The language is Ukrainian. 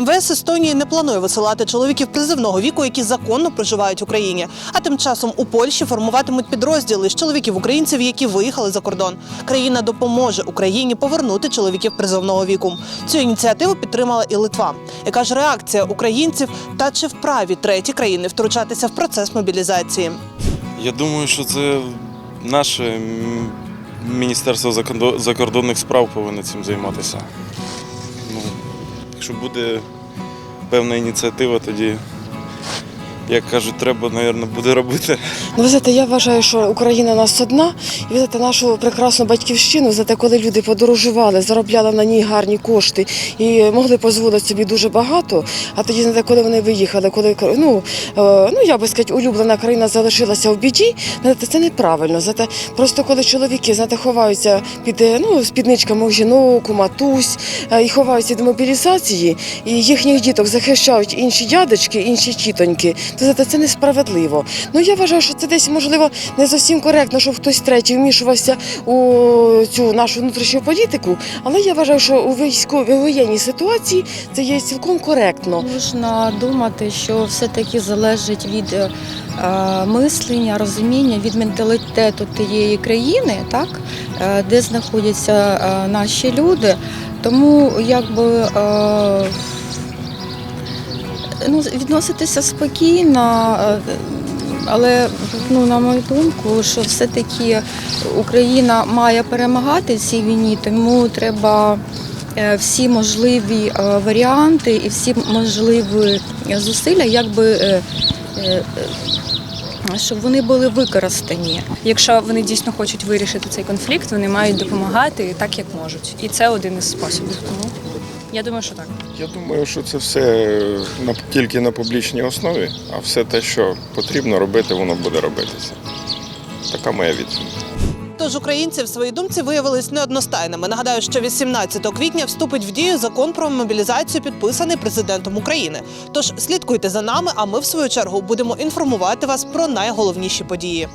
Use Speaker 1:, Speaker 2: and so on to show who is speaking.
Speaker 1: МВС Естонії не планує висилати чоловіків призивного віку, які законно проживають в Україні. А тим часом у Польщі формуватимуть підрозділи з чоловіків українців, які виїхали за кордон. Країна допоможе Україні повернути чоловіків призовного віку. Цю ініціативу підтримала і Литва. Яка ж реакція українців та чи вправі треті країни втручатися в процес мобілізації?
Speaker 2: Я думаю, що це наше Міністерство закордонних справ повинно цим займатися. Якщо буде певна ініціатива, тоді, як кажуть, треба, мабуть, буде робити.
Speaker 3: Ну, ви знаєте, я вважаю, що Україна у нас одна, і ви знаєте, нашу прекрасну батьківщину, ви знаєте, коли люди подорожували, заробляли на ній гарні кошти і могли дозволити собі дуже багато. А тоді, знаєте, коли вони виїхали, коли ну, е, ну я би сказати, улюблена країна залишилася в біді, знаєте, це неправильно. Знаєте, просто коли чоловіки знаєте, ховаються під е, ну, спідничками у жінок, у матусь е, і ховаються від мобілізації, і їхніх діток захищають інші дядечки, інші тітоньки, знаєте, це несправедливо. Ну я вважаю, що це десь можливо не зовсім коректно, щоб хтось третій вмішувався у цю нашу внутрішню політику, але я вважаю, що у військовій воєнній ситуації це є цілком коректно.
Speaker 4: Можна думати, що все-таки залежить від е, мислення, розуміння, від менталітету тієї країни, так, е, де знаходяться е, наші люди. Тому якби е, ну, відноситися спокійно, е, але ну, на мою думку, що все-таки Україна має перемагати в цій війні, тому треба е, всі можливі е, варіанти і всі можливі зусилля, якби. щоб вони були використані.
Speaker 5: Якщо вони дійсно хочуть вирішити цей конфлікт, вони мають допомагати так, як можуть. І це один із способів. Тому я думаю, що так.
Speaker 6: Я думаю, що це все на, тільки на публічній основі, а все те, що потрібно робити, воно буде робитися. Така моя відповідь.
Speaker 1: Тож українці в своїй думці виявились неодностайними. Нагадаю, що 18 квітня вступить в дію закон про мобілізацію, підписаний президентом України. Тож слідкуйте за нами, а ми в свою чергу будемо інформувати вас про найголовніші події.